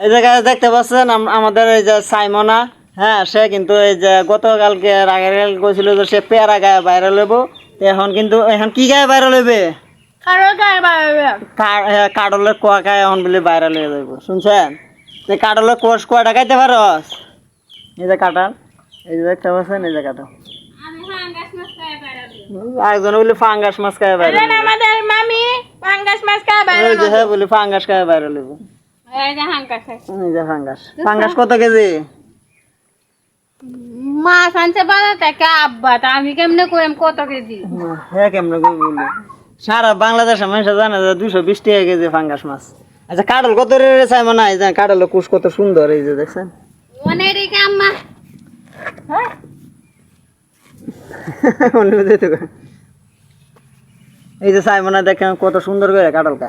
এই জায়গায় দেখতে পাচ্ছেন আমাদের এই যে সাইমনা হ্যাঁ সে কিন্তু এই যে গতকালকে আগের কাল কইছিল যে সে পেয়ারা গায়ে বাইরে লইব। এখন কিন্তু এখন কি গায়ে বাইরে লইবে? এ, কাডলের কোয়া গায়ে এখন বলে বাইরে লইয়ে যাইব শুনছেন? তো কাডলের কোষ কোয়াটা খাইতে পারস? এই যে কাটাল এই যে দেখতে পাচ্ছেন এই যে কাটাল আরেকজন বলে ফাঙ্গাস মাছ খায় বাইরে। আমাদের মামি পাঙ্গাস মাছ খায় বাইরে যে হ্যাঁ বলে ফাঙ্গাস খায় বাইরে লইব। এই যে হাঙ্কাস এই যে ফাঙ্গাস ফাঙ্গাস কত কেজি? মাছ আনছে বাজার থেকে আব্বা তা আমি কেমনে কইম কত কেজি? হ্যাঁ কেমন করে বলি? সারা বাংলাদেশের মানুষ জানে যে দুশো বিশ টাকা কেজি ফাঙ্গাস মাছ। আচ্ছা কাডল কত রে চাই মনে হয় যে কুশ কত সুন্দর এই যে দেখছেন? অনেক আম্মা। অন্য যেতে এই যে চাই মনে হয় দেখেন কত সুন্দর করে কাডলটা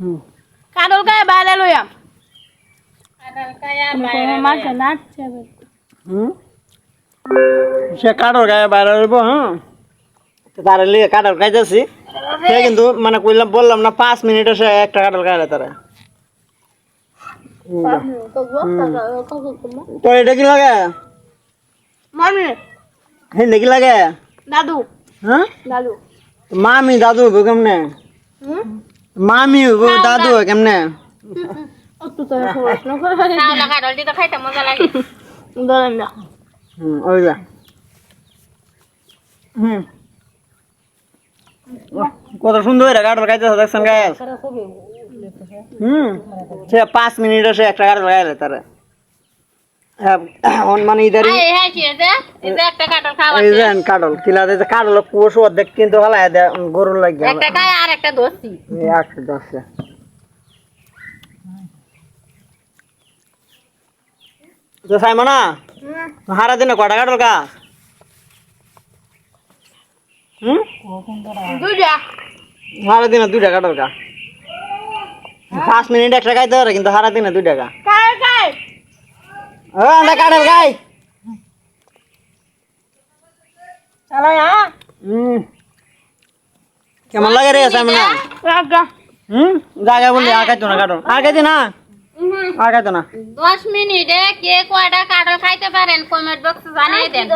লাগে কাদল গায়ে এনো দশ এনো দশ হুম। কাদল গায়ে বাইরে লইয়াম মাছ নাচছে হুম? সে কাঠর গায়ে বাইরে রইব হ্যাঁ তো তারা লিগে কাঠর খাইতেছি সে কিন্তু মানে কইলাম বললাম না পাঁচ মিনিটে সে একটা কাঠর খাইলে তারা তো এটা কি লাগে মামি হিন্দি কি লাগে দাদু হ্যাঁ দাদু মামি দাদু হইব কেমনে মামি হইব দাদু হয় কেমনে? কাদল দিতে খাইতে মজা লাগে। ধরেন না। হুম ওই যা। হুম। বাহ, কত সুন্দর কাঠর খাইতেছে দেখছেন গায়ে হুম সে পাঁচ মিনিট সে একটা গাড়ি খাইলে তারা। মানে ইদারি এই হ্যাঁ কি আছে এই যে একটা কাটল খাওয়া এই যে কাঠল কিলা অর্ধেক কিন্তু হলাই দে গরুর লাগে একটা খায় আর একটা দোষী। এই একশো তো সাইমনা হারা দিনে কটা কাঠল গাছ হুম? দুইটা। সারা দিনে দুই টাকা টাকা পাঁচ মিনিট একটা পারে কিন্তু সারা দিনে দুই টাকা খায় আমরা কাঠের গাই চলো হ্যাঁ হুম কেমন লাগে রে সামনে রাগা হুম জায়গা বললি আর খাইতো না কাটো। আর খাইতে না? আর খাইতো না? দশ মিনিটে কে কয়টা কাটল খাইতে পারেন? কমেন্ট বক্সে জানিয়ে দেন।